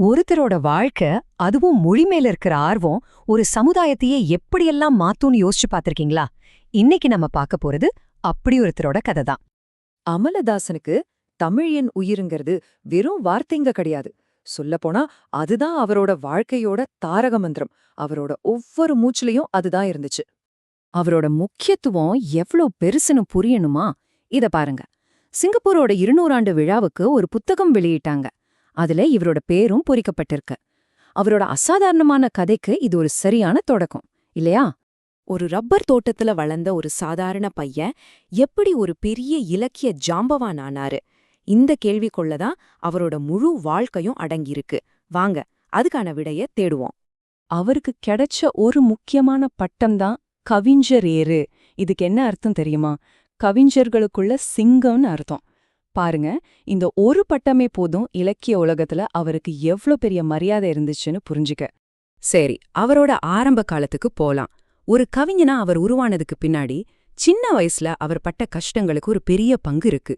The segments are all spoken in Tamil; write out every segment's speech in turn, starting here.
ஒருத்தரோட வாழ்க்கை அதுவும் மொழி மேல இருக்கிற ஆர்வம் ஒரு சமுதாயத்தையே எப்படியெல்லாம் மாத்தும்னு யோசிச்சு பார்த்திருக்கீங்களா? இன்னைக்கு நம்ம பார்க்க போறது அப்படி ஒருத்தரோட கதை தான். அமலதாசனுக்கு தமிழ் என் உயிருங்கிறது வெறும் வார்த்தைங்க கிடையாது. சொல்லப்போனா அதுதான் அவரோட வாழ்க்கையோட தாரக மந்திரம். அவரோட ஒவ்வொரு மூச்சுலயும் அதுதான் இருந்துச்சு. அவரோட முக்கியத்துவம் எவ்ளோ பெருசுன்னு புரியணுமா? இத பாருங்க. சிங்கப்பூரோட இருநூறாண்டு விழாவுக்கு ஒரு புத்தகம் வெளியிட்டாங்க. அதுல இவரோட பேரும் பொறிக்கப்பட்டிருக்கு. அவரோட அசாதாரணமான கதைக்கு இது ஒரு சரியான தொடக்கம் இல்லையா? ஒரு ரப்பர் தோட்டத்துல வளர்ந்த ஒரு சாதாரண பையன் எப்படி ஒரு பெரிய இலக்கிய ஜாம்பவான் ஆனாரு? இந்த கேள்விக்குள்ளதான் அவரோட முழு வாழ்க்கையும் அடங்கியிருக்கு. வாங்க அதுக்கான விடைய தேடுவோம். அவருக்கு கிடைச்ச ஒரு முக்கியமான பட்டம்தான் கவிஞர் ஏறு. இதுக்கு என்ன அர்த்தம் தெரியுமா? கவிஞர்களுக்குள்ள சிங்கம்னு அர்த்தம். பாருங்க இந்த ஒரு பட்டமே போதும் இலக்கிய உலகத்துல அவருக்கு எவ்ளோ பெரிய மரியாதை இருந்துச்சுன்னு புரிஞ்சுக்க. சரி அவரோட ஆரம்ப காலத்துக்கு போலாம். ஒரு கவிஞனா அவர் உருவானதுக்கு பின்னாடி சின்ன வயசுல அவர் பட்ட கஷ்டங்களுக்கு ஒரு பெரிய பங்கு இருக்கு.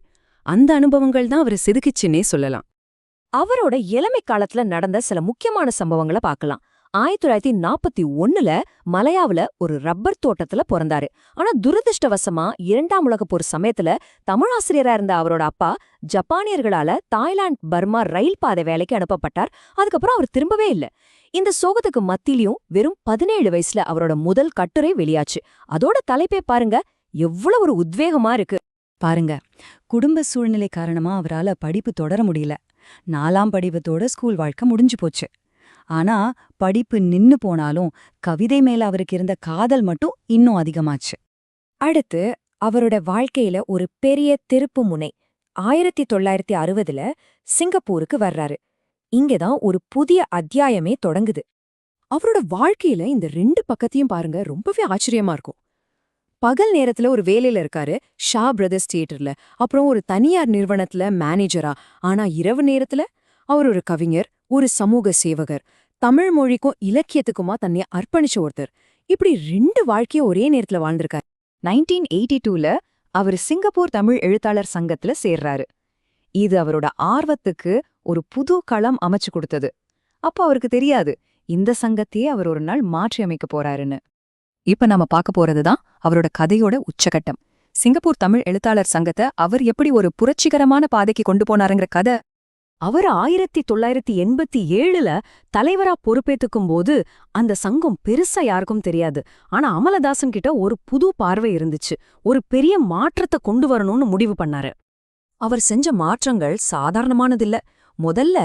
அந்த அனுபவங்கள் தான் அவரை செதுக்கிச்சுன்னே சொல்லலாம். அவரோட இளமை காலத்துல நடந்த சில முக்கியமான சம்பவங்களை பார்க்கலாம். ஆயிரத்தி தொள்ளாயிரத்தி நாற்பத்தி ஒண்ணுல மலையாவுல ஒரு ரப்பர் தோட்டத்துல பிறந்தாரு. ஆனா துரதிருஷ்டவசமா இரண்டாம் உலகப் போர் சமயத்துல தமிழாசிரியரா இருந்த அவரோட அப்பா ஜப்பானியர்களால தாய்லாந்து பர்மா ரயில் பாதை வேலைக்கு அனுப்பப்பட்டார். அதுக்கப்புறம் அவர் திரும்பவே இல்ல. இந்த சோகத்துக்கு மத்தியிலையும் வெறும் பதினேழு வயசுல அவரோட முதல் கட்டுரை வெளியாச்சு. அதோட தலைப்பே பாருங்க எவ்வளவு ஒரு உத்வேகமா இருக்கு. பாருங்க குடும்ப சூழ்நிலை காரணமா அவரால படிப்பு தொடர முடியல. நாலாம் படிவத்தோட ஸ்கூல் வாழ்க்கை முடிஞ்சு போச்சு. ஆனா படிப்பு நின்னு போனாலும் கவிதை மேல அவருக்கு இருந்த காதல் மட்டும் இன்னும் அதிகமாச்சு. அடுத்து அவரோட வாழ்க்கையில ஒரு பெரிய திருப்பு முனை. ஆயிரத்தி தொள்ளாயிரத்தி அறுபதுல சிங்கப்பூருக்கு வர்றாரு. இங்கதான் ஒரு புதிய அத்தியாயமே தொடங்குது. அவரோட வாழ்க்கையில இந்த ரெண்டு பக்கத்தையும் பாருங்க ரொம்பவே ஆச்சரியமா இருக்கும். பகல் நேரத்துல ஒரு வேலையில இருக்காரு ஷா பிரதர்ஸ் தியேட்டர்ல. அப்புறம் ஒரு தனியார் நிறுவனத்துல மேனேஜரா ஆனா இரவு நேரத்துல அவர் ஒரு கவிஞர் ஒரு சமூக சேவகர். தமிழ் மொழிக்கும் இலக்கியத்துக்குமா தன்னை அர்ப்பணிச்ச ஒருத்தர். இப்படி ரெண்டு வாழ்க்கைய ஒரே நேரத்துல வாழ்ந்திருக்காரு. நைன்டீன் எயிட்டி டூல அவர் சிங்கப்பூர் தமிழ் எழுத்தாளர் சங்கத்துல சேர்றாரு. இது அவரோட ஆர்வத்துக்கு ஒரு புது களம் அமைச்சு கொடுத்தது. அப்ப அவருக்கு தெரியாது இந்த சங்கத்தையே அவர் ஒரு நாள் மாற்றி அமைக்க போறாருன்னு. இப்ப நாம பார்க்க போறதுதான் அவரோட கதையோட உச்சகட்டம். சிங்கப்பூர் தமிழ் எழுத்தாளர் சங்கத்தை அவர் எப்படி ஒரு புரட்சிகரமான பாதைக்கு கொண்டு போனாருங்கிற கதை அவர் ஆயிரத்தி தொள்ளாயிரத்தி எண்பத்தி ஏழுல தலைவரா பொறுப்பேத்துக்கும் போது அந்த சங்கம் பெருசா யாருக்கும் தெரியாது. ஆனா அமலதாசன் கிட்ட ஒரு புது பார்வை இருந்துச்சு. ஒரு பெரிய மாற்றத்தை கொண்டு வரணும்னு முடிவு பண்ணாரு. அவர் செஞ்ச மாற்றங்கள் சாதாரணமானதில்ல. முதல்ல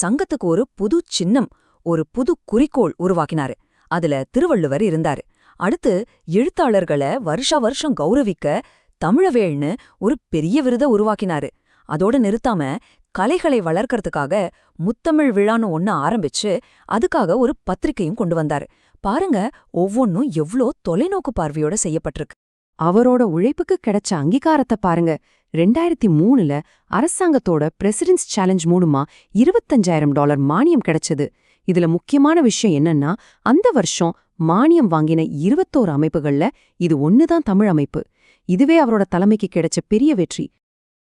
சங்கத்துக்கு ஒரு புது சின்னம் ஒரு புது குறிக்கோள் உருவாக்கினாரு. அதுல திருவள்ளுவர் இருந்தாரு. அடுத்து எழுத்தாளர்களை வருஷா வருஷம் கௌரவிக்க தமிழவேள்னு ஒரு பெரிய விருத உருவாக்கினாரு. அதோட நிறுத்தாம கலைகளை வளர்க்கறதுக்காக முத்தமிழ் விழான்னு ஒண்ணு ஆரம்பிச்சு அதுக்காக ஒரு பத்திரிகையும் கொண்டு வந்தாரு. பாருங்க ஒவ்வொன்னும் எவ்ளோ தொலைநோக்கு பார்வையோட செய்யப்பட்டிருக்கு. அவரோட உழைப்புக்கு கிடைச்ச அங்கீகாரத்தை பாருங்க. ரெண்டாயிரத்தி மூணுல அரசாங்கத்தோட பிரசிடென்ஸ் சேலஞ்ச் மூலமா இருபத்தஞ்சாயிரம் டாலர் மானியம் கிடைச்சது. இதுல முக்கியமான விஷயம் என்னன்னா அந்த வருஷம் மானியம் வாங்கின இருபத்தோரு அமைப்புகள்ல இது ஒன்னுதான் தமிழ் அமைப்பு. இதுவே அவரோட தலைமைக்கு கிடைச்ச பெரிய வெற்றி.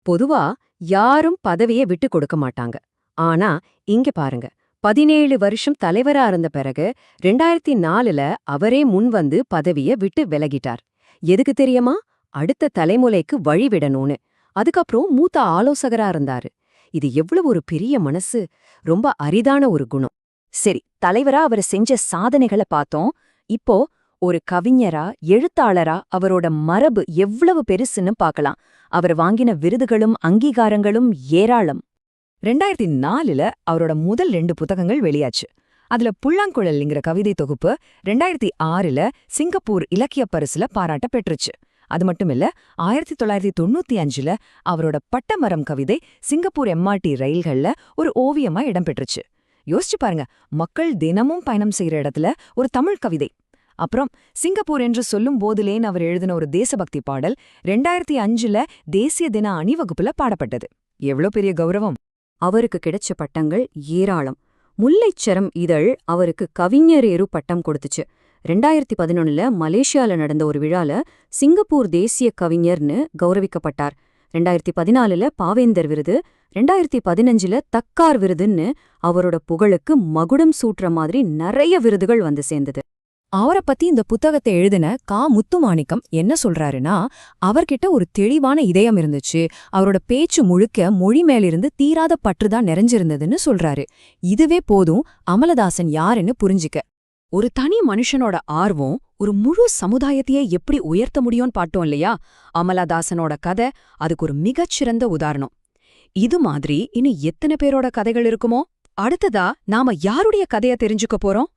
பொதுவா யாரும் பதவியை விட்டு கொடுக்க மாட்டாங்க. ஆனா இங்க பாருங்க. பதினேழு வருஷம் தலைவரா இருந்த பிறகு ரெண்டாயிரத்தி நாலுல அவரே முன் வந்து பதவிய விட்டு விலகிட்டார். எதுக்கு தெரியுமா? அடுத்த தலைமுறைக்கு வழிவிடணும்னு அதுக்கப்புறம் மூத்த ஆலோசகரா இருந்தாரு. இது எவ்வளவு ஒரு பெரிய மனசு. ரொம்ப அரிதான ஒரு குணம். சரி தலைவரா அவர் செஞ்ச சாதனைகளை பார்த்தோம். இப்போ ஒரு கவிஞரா எழுத்தாளரா அவரோட மரபு எவ்வளவு பெருசுன்னு பார்க்கலாம். அவர் வாங்கின விருதுகளும் அங்கீகாரங்களும் ஏராளம். ரெண்டாயிரத்தி நாலுல அவரோட முதல் ரெண்டு புத்தகங்கள் வெளியாச்சு. அதுல புல்லாங்குழல்ங்கிற கவிதை தொகுப்பு ரெண்டாயிரத்தி ஆறுல சிங்கப்பூர் இலக்கியப் பரிசுல பாராட்ட பெற்றுச்சு. அது மட்டும் இல்ல ஆயிரத்தி தொள்ளாயிரத்தி தொண்ணூத்தி அஞ்சுல அவரோட பட்டமரம் கவிதை சிங்கப்பூர் எம்ஆர்டி ரயில்கள்ல ஒரு ஓவியமா இடம்பெற்றுச்சு யோசிச்சு பாருங்க மக்கள் தினமும் பயணம் செய்யற இடத்துல ஒரு தமிழ் கவிதை. அப்புறம் சிங்கப்பூர் என்று சொல்லும் போதிலேன்னு அவர் எழுதின ஒரு தேசபக்தி பாடல் ரெண்டாயிரத்தி அஞ்சுல தேசிய தின அணிவகுப்புல பாடப்பட்டது. எவ்வளோ பெரிய கௌரவம். அவருக்கு கிடைச்ச பட்டங்கள் ஏராளம். முல்லைச்சரம் இதழ் அவருக்கு கவிஞரேறு பட்டம் கொடுத்துச்சு. ரெண்டாயிரத்தி பதினொன்னுல மலேசியால நடந்த ஒரு விழால சிங்கப்பூர் தேசிய கவிஞர்னு கௌரவிக்கப்பட்டார். ரெண்டாயிரத்தி பதினாலுல பாவேந்தர் விருது ரெண்டாயிரத்தி பதினஞ்சுல தக்கார் விருதுன்னு அவரோட புகழுக்கு மகுடம் சூட்டுற மாதிரி நிறைய விருதுகள் வந்து சேர்ந்தது. அவரை பத்தி இந்த புத்தகத்தை எழுதின கா. முத்துமாணிக்கம் என்ன சொல்றாருன்னா அவர்கிட்ட ஒரு தெளிவான இதயம் இருந்துச்சு. அவரோட பேச்சு முழுக்க மொழி மேலிருந்து தீராத பற்றுதான் நிறைஞ்சிருந்ததுன்னு சொல்றாரு. இதுவே போதும் அமலதாசன் யாருன்னு புரிஞ்சுக்க. ஒரு தனி மனுஷனோட ஆர்வம் ஒரு முழு சமுதாயத்தையே எப்படி உயர்த்த முடியும்னு பாட்டோம் இல்லையா? அமலதாசனோட கதை அதுக்கு ஒரு மிகச்சிறந்த உதாரணம். இது மாதிரி இனி எத்தனை பேரோட கதைகள் இருக்குமோ? அடுத்ததா நாம யாருடைய கதைய தெரிஞ்சுக்க போறோம்?